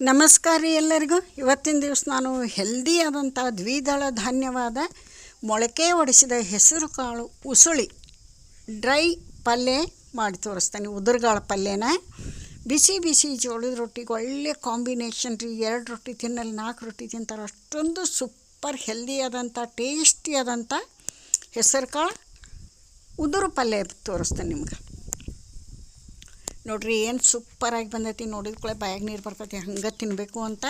ನಮಸ್ಕಾರ ರೀ ಎಲ್ಲರಿಗೂ. ಇವತ್ತಿನ ದಿವಸ ನಾನು ಹೆಲ್ದಿ ಆದಂಥ ದ್ವಿದಳ ಧಾನ್ಯವಾದ ಮೊಳಕೆ ಒಡಿಸಿದ ಹೆಸರು ಕಾಳು ಉಸುಳಿ ಡ್ರೈ ಪಲ್ಯ ಮಾಡಿ ತೋರಿಸ್ತಾನೆ. ಉದುರುಗಾಳ ಪಲ್ಯನ. ಬಿಸಿ ಬಿಸಿ ಜೋಳದ ರೊಟ್ಟಿಗೆ ಒಳ್ಳೆ ಕಾಂಬಿನೇಷನ್ ರೀ. ಎರಡು ರೊಟ್ಟಿ ತಿನ್ನಲಿ ನಾಲ್ಕು ರೊಟ್ಟಿ ತಿಂತಾರೆ. ಅಷ್ಟೊಂದು ಸೂಪರ್ ಹೆಲ್ದಿ ಆದಂಥ ಟೇಸ್ಟಿ ಆದಂಥ ಹೆಸರು ಕಾಳು ಉದುರು ಪಲ್ಯ ತೋರಿಸ್ತೇನೆ ನಿಮ್ಗೆ. ನೋಡ್ರಿ ಏನು ಸೂಪರಾಗಿ ಬಂದೈತಿ ನೋಡಿದ ಕೂಡ ಬಾಯಾಗ ನೀರು ಬರ್ತೈತಿ, ಹಂಗೆ ತಿನ್ನಬೇಕು ಅಂತ.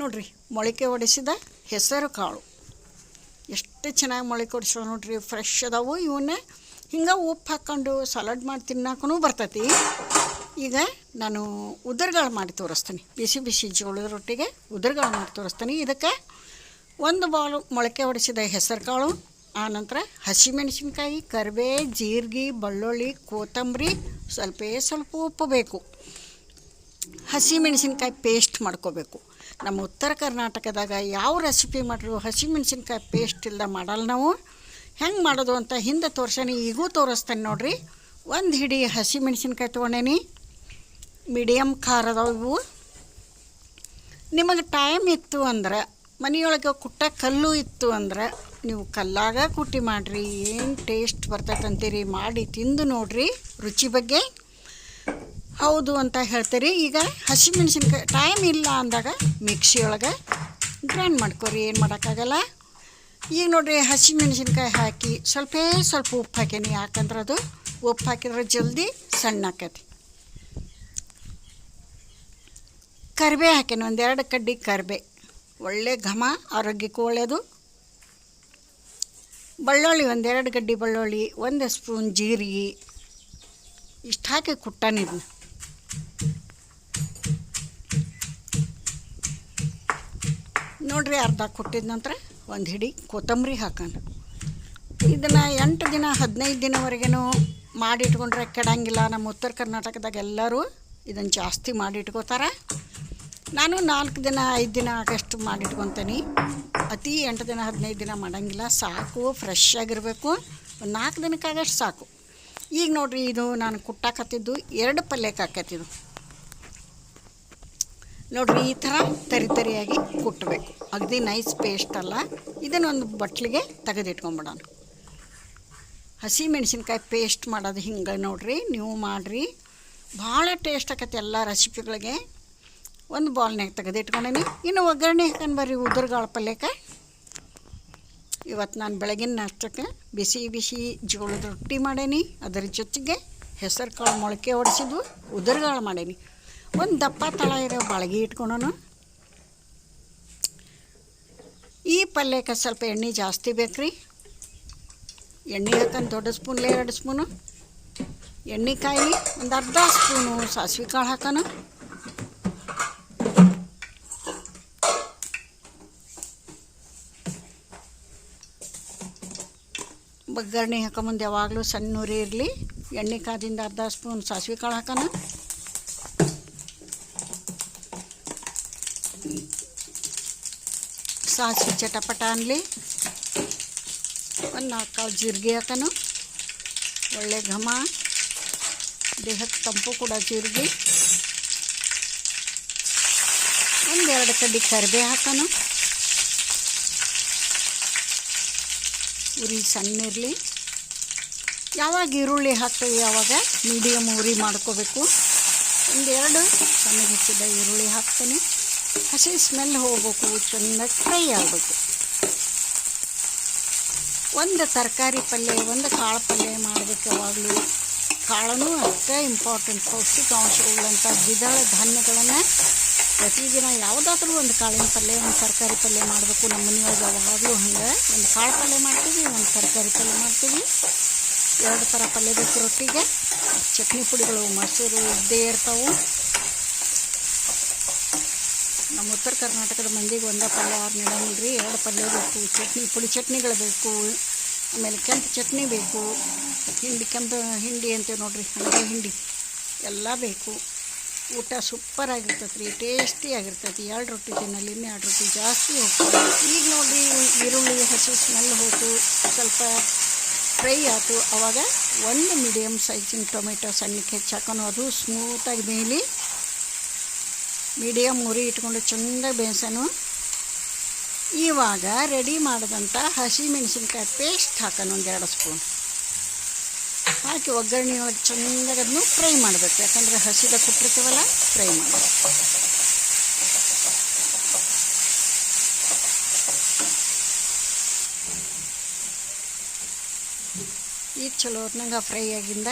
ನೋಡ್ರಿ ಮೊಳಕೆ ಒಡೆಸಿದ ಹೆಸರು ಕಾಳು. ಎಷ್ಟು ಚೆನ್ನಾಗಿ ಮೊಳಕೆ ಒಡಿಸೋ ನೋಡ್ರಿ ಫ್ರೆಶ್ ಅದಾವು, ಇವನ್ನ ಹಿಂಗೆ ಉಪ್ಪು ಹಾಕ್ಕೊಂಡು ಸಲಾಡ್ ಮಾಡಿ ತಿನ್ನಕ್ಕೂ ಬರ್ತೈತಿ. ಈಗ ನಾನು ಉದರ್ಗಳು ಮಾಡಿ ತೋರಿಸ್ತೀನಿ. ಬಿಸಿ ಬಿಸಿ ಜೋಳದ ರೊಟ್ಟಿಗೆ ಉದರ್ಗಳು ಮಾಡಿ ತೋರಿಸ್ತೀನಿ. ಇದಕ್ಕೆ ಒಂದು ಬಾಲು ಮೊಳಕೆ ಹೊಡಿಸಿದ ಹೆಸರು ಕಾಳು ಆನಂತರ ಹಸಿಮೆಣಸಿನ್ಕಾಯಿ, ಕರಿಬೇ, ಜೀರಿಗೆ, ಬೆಳ್ಳುಳ್ಳಿ, ಕೊತ್ತಂಬರಿ, ಸ್ವಲ್ಪೇ ಸ್ವಲ್ಪ ಉಪ್ಪು ಬೇಕು. ಹಸಿಮೆಣಸಿನ್ಕಾಯಿ ಪೇಸ್ಟ್ ಮಾಡ್ಕೋಬೇಕು. ನಮ್ಮ ಉತ್ತರ ಕರ್ನಾಟಕದಾಗ ಯಾವ ರೆಸಿಪಿ ಮಾಡ್ರು ಹಸಿಮೆಣಸಿನ್ಕಾಯಿ ಪೇಸ್ಟ್ ಇಲ್ಲ ಮಾಡಲ್ಲ ನಾವು. ಹೆಂಗೆ ಮಾಡೋದು ಅಂತ ಹಿಂದೆ ತೋರ್ಸೇನಿ, ಈಗೂ ತೋರಿಸ್ತೇನೆ ನೋಡಿರಿ. ಒಂದು ಹಿಡಿ ಹಸಿಮೆಣಸಿನ್ಕಾಯಿ ತೊಗೊಂಡೇನಿ. ಮೀಡಿಯಮ್ ಖಾರ ಇವು. ನಿಮಗೆ ಟೈಮ್ ಇತ್ತು ಅಂದ್ರೆ, ಮನೆಯೊಳಗೆ ಕುಟ್ಟ ಕಲ್ಲು ಇತ್ತು ಅಂದ್ರೆ ನೀವು ಕಲ್ಲಾಗ ಕುಟ್ಟಿ ಮಾಡಿರಿ, ಏನು ಟೇಸ್ಟ್ ಬರ್ತೈತಂತೀರಿ ಮಾಡಿ ತಿಂದು ನೋಡ್ರಿ ರುಚಿ ಬಗ್ಗೆ. ಹೌದು ಅಂತ ಹೇಳ್ತೀರಿ. ಈಗ ಹಸಿಮೆಣ್ಸಿನ್ಕಾಯಿ ಟೈಮ್ ಇಲ್ಲ ಅಂದಾಗ ಮಿಕ್ಸಿಯೊಳಗೆ ಗ್ರೈಂಡ್ ಮಾಡ್ಕೊರಿ, ಏನು ಮಾಡೋಕ್ಕಾಗಲ್ಲ. ಈಗ ನೋಡಿರಿ ಹಸಿಮೆಣ್ಸಿನ್ಕಾಯಿ ಹಾಕಿ ಸ್ವಲ್ಪೇ ಸ್ವಲ್ಪ ಉಪ್ಪು ಹಾಕೀನಿ, ಯಾಕಂದ್ರೆ ಅದು ಉಪ್ಪು ಹಾಕಿದ್ರೆ ಜಲ್ದಿ ಸಣ್ಣ ಆಕೈತಿ. ಕರಿಬೇ ಹಾಕೇನಿ, ಒಂದೆರಡು ಕಡ್ಡಿ ಕರಿಬೇ. ಒಳ್ಳೆ ಘಮ, ಆರೋಗ್ಯಕ್ಕೂ ಒಳ್ಳೆಯದು ಬೆಳ್ಳುಳ್ಳಿ, ಒಂದೆರಡು ಗಡ್ಡಿ ಬಳ್ಳೊಳ್ಳಿ, ಒಂದು ಸ್ಪೂನ್ ಜೀರಿಗೆ ಇಷ್ಟು ಹಾಕಿ ಕುಟ್ಟಾನಿದ್ನ ನೋಡ್ರಿ ಅರ್ಧ ಕುಟ್ಟಿದ ನಂತರ ಒಂದು ಹಿಡಿ ಕೊತ್ತಂಬರಿ ಹಾಕೋಣ. ಇದನ್ನು ಎಂಟು ದಿನ, ಹದಿನೈದು ದಿನವರೆಗೂ ಮಾಡಿಟ್ಕೊಂಡ್ರೆ ಕೆಡಂಗಿಲ್ಲ. ನಮ್ಮ ಉತ್ತರ ಕರ್ನಾಟಕದಾಗ ಎಲ್ಲರೂ ಇದನ್ನು ಜಾಸ್ತಿ ಮಾಡಿಟ್ಕೋತಾರೆ. ನಾನು ನಾಲ್ಕು ದಿನ, ಐದು ದಿನ ಆಗಷ್ಟು ಮಾಡಿಟ್ಕೊತೀನಿ. ಅತಿ ಎಂಟು ದಿನ, ಹದಿನೈದು ದಿನ ಮಾಡೋಂಗಿಲ್ಲ. ಸಾಕು ಫ್ರೆಶ್ ಆಗಿರಬೇಕು. ಒಂದು ನಾಲ್ಕು ದಿನಕ್ಕಾಗಷ್ಟು ಸಾಕು. ಈಗ ನೋಡಿರಿ, ಇದು ನಾನು ಕುಟ್ಟಾಕತ್ತಿದ್ದು, ಎರಡು ಪಲ್ಯಕ್ಕೆ ಹಾಕತ್ತಿದ್ದು. ನೋಡಿರಿ, ಈ ಥರ ತರಿ ತರಿಯಾಗಿ ಕುಟ್ಟಬೇಕು ಅಗದಿ ನೈಸ್ ಪೇಸ್ಟ್ ಅಲ್ಲ. ಇದನ್ನೊಂದು ಬಟ್ಲಿಗೆ ತೆಗೆದಿಟ್ಕೊಂಬಿಡೋಣ. ಹಸಿ ಮೆಣಸಿನ್ಕಾಯಿ ಪೇಸ್ಟ್ ಮಾಡೋದು ಹಿಂಗೆ ನೋಡಿರಿ, ನೀವು ಮಾಡಿರಿ. ಭಾಳ ಟೇಸ್ಟ್ ಆಕತಿ ಎಲ್ಲ ರೆಸಿಪಿಗಳಿಗೆ ಒಂದು ಬಾಲ್ನಾಗ ತೆಗೆದಿಟ್ಕೊಂಡೇನಿ ಇನ್ನು ಒಗ್ಗರಣೆ ಹಾಕೊಂಡು ಬರ್ರಿ ಉದುರುಗಾಳ ಪಲ್ಯಕ್ಕೆ ಇವತ್ತು ನಾನು ಬೆಳಗಿನ ನಾಷ್ಟಕ್ಕೆ ಬಿಸಿ ಬಿಸಿ ಜೋಳದ ರೊಟ್ಟಿ ಮಾಡೇನಿ. ಅದರ ಜೊತೆಗೆ ಹೆಸರು ಕಾಳು ಮೊಳಕೆ ಹೊಡೆಸಿದ್ವು ಉದುರುಗಾಳು ಮಾಡೇನಿ. ಒಂದು ದಪ್ಪ ತಳ ಇರೋ ಬಾಳಗಿ ಇಟ್ಕೊಳೋನು ಈ ಪಲ್ಯಕ್ಕೆ ಸ್ವಲ್ಪ ಎಣ್ಣೆ ಜಾಸ್ತಿ ಬೇಕು ರೀ ಎಣ್ಣೆ ಹಾಕೊಂಡು ದೊಡ್ಡ ಸ್ಪೂನ್ಲೆ ಎರಡು ಸ್ಪೂನು. ಎಣ್ಣೆ ಕಾಯಿ ಒಂದು ಅರ್ಧ ಸ್ಪೂನು ಸಾಸಿವೆ ಕಾಳು ಹಾಕೋಣ ಒಗ್ಗರಣೆ ಹಾಕೊಂಬಂದು ಯಾವಾಗಲೂ ಸಣ್ಣ ಉರಿ ಇರಲಿ. ಎಣ್ಣೆ ಕಾದಿಂದ ಅರ್ಧ ಸ್ಪೂನ್ ಸಾಸಿವೆ ಕಾಳು ಹಾಕೋಣ. ಸಾಸಿವೆ ಚಟಪಟ ಅನ್ನಲಿ ಒಂದು ನಾಲ್ಕು ಕಾಳು ಜೀರಿಗೆ ಹಾಕೋಣ. ಒಳ್ಳೆ ಘಮ. ದೇಹಕ್ಕೆ ತಂಪು ಕೂಡ ಜೀರಿಗೆ. ಒಂದೆರಡು ಕಡ್ಡಿ ಕರಿಬೇ ಹಾಕೋಣ. ಉರಿ ಸಣ್ಣ ಇರಲಿ. ಯಾವಾಗ ಈರುಳ್ಳಿ ಹಾಕ್ತೀವಿ ಯಾವಾಗ ಮೀಡಿಯಮ್ ಉರಿ ಮಾಡ್ಕೋಬೇಕು. ಒಂದೆರಡು ಸಣ್ಣ ಹೆಚ್ಚಿದ ಈರುಳ್ಳಿ ಹಾಕ್ತೀನಿ. ಹಸಿ ಸ್ಮೆಲ್ ಹೋಗ್ಬೇಕು ಚೆನ್ನಾಗಿ ಫ್ರೈ ಆಗಬೇಕು. ಒಂದು ತರಕಾರಿ ಪಲ್ಯ, ಒಂದು ಕಾಳು ಪಲ್ಯ ಮಾಡಬೇಕು ಯಾವಾಗಲೂ. ಕಾಳನೂ ಅಷ್ಟೇ ಇಂಪಾರ್ಟೆಂಟ್ ಪೌಷ್ಟಿಕಾಂಶಗಳಂಥ ದ್ವಿದಳ ಧಾನ್ಯಗಳನ್ನು ಪ್ರತಿದಿನ ಯಾವುದಾದ್ರೂ ಒಂದು ಕಾಳಿನ ಪಲ್ಯ, ಒಂದು ತರಕಾರಿ ಪಲ್ಯ ಮಾಡಬೇಕು. ನಮ್ಮ ಮನೆಯೊಳಗೆ ಯಾವಾಗಲೂ ಹಂಗೆ. ಒಂದು ಕಾಳು ಪಲ್ಯ ಮಾಡ್ತೀವಿ, ಒಂದು ತರಕಾರಿ ಪಲ್ಯ ಮಾಡ್ತೀವಿ. ಎರಡು ಥರ ಪಲ್ಯ ಬೇಕು ರೊಟ್ಟಿಗೆ. ಚಟ್ನಿ ಪುಡಿಗಳು ಮೊಸರು ಇದ್ದೇ ಇರ್ತಾವೆ. ನಮ್ಮ ಉತ್ತರ ಕರ್ನಾಟಕದ ಮಂದಿಗೆ ಒಂದೇ ಪಲ್ಯ ಆರು ರೀ ಎರಡು ಪಲ್ಯ ಬೇಕು, ಚಟ್ನಿ ಪುಡಿ ಚಟ್ನಿಗಳು ಬೇಕು, ಆಮೇಲೆ ಕೆಂಪು ಚಟ್ನಿ ಬೇಕು, ಹಿಂಡಿ ಕೆಂಪು ಹಿಂಡಿ ಅಂತೀವಿ ನೋಡ್ರಿ ಹಣಗೆ ಹಿಂಡಿ. ಎಲ್ಲ ಬೇಕು. ಊಟ ಸೂಪರ್ ಆಗಿರ್ತೈತೆ ರೀ ಟೇಸ್ಟಿ ಆಗಿರ್ತೈತಿ. ಎರಡು ರೊಟ್ಟಿ ತಿನ್ನಲ್ಲಿ ಎರಡು ರೊಟ್ಟಿ ಜಾಸ್ತಿ ಹೋಗ್ತದೆ. ಈಗ ನೋಡಿರಿ ಈರುಳ್ಳಿ, ಹಸಿ ಸ್ಮೆಲ್ ಹೋಯ್ತು ಸ್ವಲ್ಪ ಫ್ರೈ ಆಯಿತು ಅವಾಗ ಒಂದು ಮೀಡಿಯಮ್ ಸೈಜಿನ ಟೊಮೆಟೊ ಸಣ್ಣಕ್ಕೆ ಹೆಚ್ಚಾಕೊಂಡು ಅದು ಸ್ಮೂತಾಗಿ ಬೇಯಲಿ ಮೀಡಿಯಮ್ ಉರಿ ಇಟ್ಕೊಂಡು ಚಂದ ಬೇಯಿಸೋನು. ಇವಾಗ ರೆಡಿ ಮಾಡಿದಂಥ ಹಸಿ ಮೆಣಸಿನ್ಕಾಯಿ ಪೇಸ್ಟ್ ಹಾಕೋಣ ಒಂದೆರಡು ಸ್ಪೂನ್ ಹಾಕಿ ಒಗ್ಗರಣೆ ಚೆಂದಾಗಿ ಅದನ್ನು ಫ್ರೈ ಮಾಡಬೇಕು. ಯಾಕಂದರೆ ಹಸಿದ ಕೊಟ್ಟಿರ್ತೀವಲ್ಲ ಫ್ರೈ ಮಾಡಬೇಕು. ಈಗ ಚಲೋ ಹೊತ್ನಾಗ ಫ್ರೈ ಆಗಿಂದ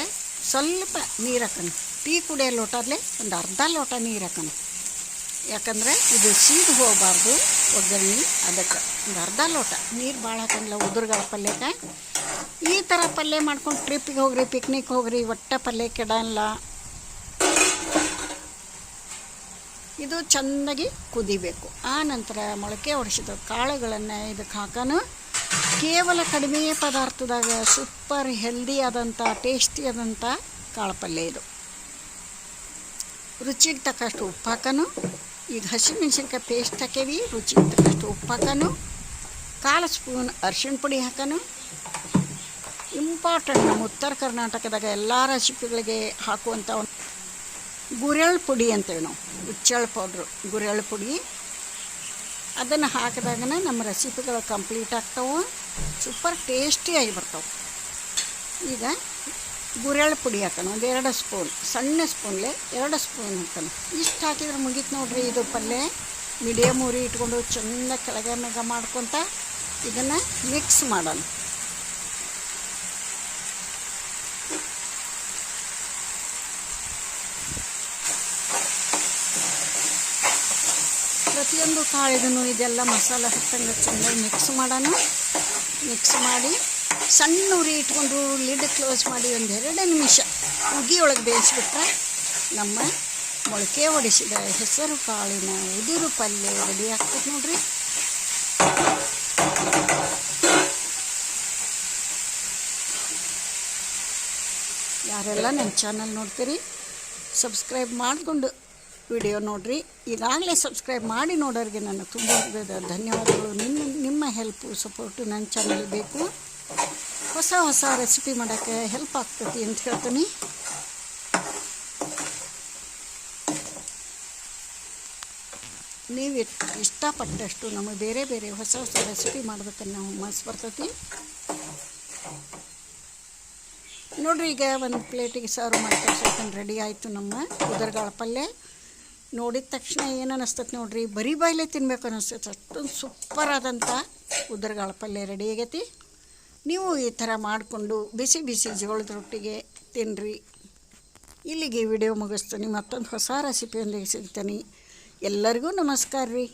ಸ್ವಲ್ಪ ನೀರು ಹಾಕೋಣ. ಟೀ ಕುಡಿಯೋ ಲೋಟಲ್ಲೇ ಒಂದು ಅರ್ಧ ಲೋಟ ನೀರು ಹಾಕೋಣ. ಯಾಕಂದರೆ ಇದು ಸೀದು ಹೋಗಬಾರ್ದು. ಒಗ್ಗರಣೆ, ಅದಕ್ಕೆ ಒಂದು ಅರ್ಧ ಲೋಟ ನೀರು ಭಾಳ ಹಾಕಂಗಿಲ್ಲ, ಉದುರುಗಳ ಪಲ್ಯಕ್ಕೆ. ಈ ಥರ ಪಲ್ಯ ಮಾಡ್ಕೊಂಡು ಟ್ರಿಪ್ಪಿಗೆ ಹೋಗ್ರಿ ಪಿಕ್ನಿಕ್ ಹೋಗ್ರಿ, ಒಟ್ಟ ಪಲ್ಯ ಕೆಡಲ್ಲ. ಇದು ಚೆಂದಾಗಿ ಕುದಿಬೇಕು. ಆ ನಂತರ ಮೊಳಕೆ ಒಡಿಸಿದ ಕಾಳುಗಳನ್ನು ಇದಕ್ಕೆ ಹಾಕೋನು. ಕೇವಲ ಕಡಿಮೆ ಪದಾರ್ಥದಾಗ ಸೂಪರ್ ಹೆಲ್ದಿ ಆದಂಥ ಟೇಸ್ಟಿ ಆದಂಥ ಕಾಳು ಪಲ್ಯ ಇದು. ರುಚಿಗೆ ತಕ್ಕಷ್ಟು ಉಪ್ಪು ಹಾಕೋಣ ಈಗ ಹಸಿಮೆಣ್ಸಿನ್ಕಾಯಿ ಪೇಸ್ಟ್ ಹಾಕೇವಿ, ರುಚಿ ತಕ್ಕಷ್ಟು ಉಪ್ಪು ಹಾಕೋನು ಕಾಲು ಸ್ಪೂನ್ ಅರ್ಶಿಣ ಪುಡಿ ಹಾಕೋನು. ಇಂಪಾರ್ಟೆಂಟ್ ನಮ್ಮ ಉತ್ತರ ಕರ್ನಾಟಕದಾಗ ಎಲ್ಲ ರೆಸಿಪಿಗಳಿಗೆ ಹಾಕುವಂಥ ಒಂದು ಗುರೆಳ್ ಪುಡಿ ಅಂತೇವೆ ನಾವು ಹುಚ್ಚೆಳ್ಳು ಪೌಡ್ರು ಗುರೆಳ್ ಪುಡಿ. ಅದನ್ನು ಹಾಕಿದಾಗನ ನಮ್ಮ ರೆಸಿಪಿಗಳು ಕಂಪ್ಲೀಟ್ ಆಗ್ತಾವೆ ಸೂಪರ್ ಟೇಸ್ಟಿಯಾಗಿ ಬರ್ತಾವೆ. ಈಗ ಗುರೆಳ್ ಪುಡಿ ಹಾಕೋಣ, ಒಂದು ಎರಡು ಸ್ಪೂನ್, ಸಣ್ಣ ಸ್ಪೂನ್ಲೆ ಎರಡು ಸ್ಪೂನ್ ಹಾಕೋಣ. ಇಷ್ಟು ಹಾಕಿದ್ರೆ ಮುಗೀತು ನೋಡ್ರಿ ಇದು ಪಲ್ಯ ಮೀಡಿಯಮ್ ಉರಿ ಇಟ್ಕೊಂಡು ಚೆಂದ ಕೆಳಗೆ ಮೆಗ ಮಾಡ್ಕೊತ ಇದನ್ನು ಮಿಕ್ಸ್ ಮಾಡೋಣ. ಪ್ರತಿಯೊಂದು ಕಾಳಿಗೂ ಇದೆಲ್ಲ ಮಸಾಲೆ ಹತ್ತಂಗೆ ಚೆನ್ನಾಗಿ ಮಿಕ್ಸ್ ಮಾಡೋಣ. ಮಿಕ್ಸ್ ಮಾಡಿ ಸಣ್ಣ ಉರಿ ಇಟ್ಕೊಂಡು ಲಿಡ್ ಕ್ಲೋಸ್ ಮಾಡಿ ಒಂದು ಎರಡು ನಿಮಿಷ ಉಗಿಯೊಳಗೆ ಬೇಯಿಸ್ಬಿಟ್ರೆ ನಮ್ಮ ಮೊಳಕೆ ಒಡಿಸಿದ ಹೆಸರು ಕಾಳಿನ ಉದುರು ಪಲ್ಯ ರೆಡಿ ಆಗ್ತದೆ ನೋಡ್ರಿ. ಯಾರೆಲ್ಲ ನನ್ನ ಚಾನಲ್ ನೋಡ್ತೀರಿ ಸಬ್ಸ್ಕ್ರೈಬ್ ಮಾಡಿಕೊಂಡು ವಿಡಿಯೋ ನೋಡ್ರಿ. ಈಗಾಗಲೇ ಸಬ್ಸ್ಕ್ರೈಬ್ ಮಾಡಿ ನೋಡೋರಿಗೆ ನನ್ನ ತುಂಬ ಧನ್ಯವಾದಗಳು. ನಿಮ್ಮ ನಿಮ್ಮ ಹೆಲ್ಪು ಸಪೋರ್ಟು ನನ್ನ ಚಾನಲ್ ಬೇಕು. ಹೊಸ ಹೊಸ ರೆಸಿಪಿ ಮಾಡೋಕ್ಕೆ ಹೆಲ್ಪ್ ಆಗ್ತೈತಿ ಅಂತ ಹೇಳ್ತೀನಿ. ನೀವು ಇಷ್ಟಪಟ್ಟಷ್ಟು ನಮಗೆ ಬೇರೆ ಬೇರೆ ಹೊಸ ಹೊಸ ರೆಸಿಪಿ ಮಾಡ್ಬೇಕನ್ನೋ ಹುಮ್ಮಸ್ ಬರ್ತೈತಿ. ನೋಡ್ರಿ ಈಗ ಒಂದು ಪ್ಲೇಟಿಗೆ ಸರ್ವ್ ಮಾಡಿ ತೋರ್ಸೋಕೆ ರೆಡಿ ಆಯಿತು ನಮ್ಮ ಉದರ್ಗಾಳ ಪಲ್ಯ. ನೋಡಿದ ತಕ್ಷಣ ಏನು ಅನ್ನಿಸ್ತೈತೆ ನೋಡಿರಿ, ಬರೀ ಬಾಯಿಲೆ ತಿನ್ಬೇಕು ಅನ್ನಿಸ್ತೈತೆ ಅಷ್ಟೊಂದು ಸೂಪರ್ ಆದಂಥ ಉದರ್ಗಾಳ ಪಲ್ಯ ರೆಡಿ ಆಗೈತಿ. ನೀವು ಈ ಥರ ಮಾಡಿಕೊಂಡು ಬಿಸಿ ಬಿಸಿ ಜೋಳದ ರೊಟ್ಟಿಗೆ ತಿನ್ನಿರಿ. ಇಲ್ಲಿಗೆ ವಿಡಿಯೋ ಮುಗಿಸ್ತೀನಿ. ಮತ್ತೊಂದು ಹೊಸ ರೆಸಿಪಿಯೊಂದಿಗೆ ಸಿಗ್ತೀನಿ. ಎಲ್ಲರಿಗೂ ನಮಸ್ಕಾರ ರೀ.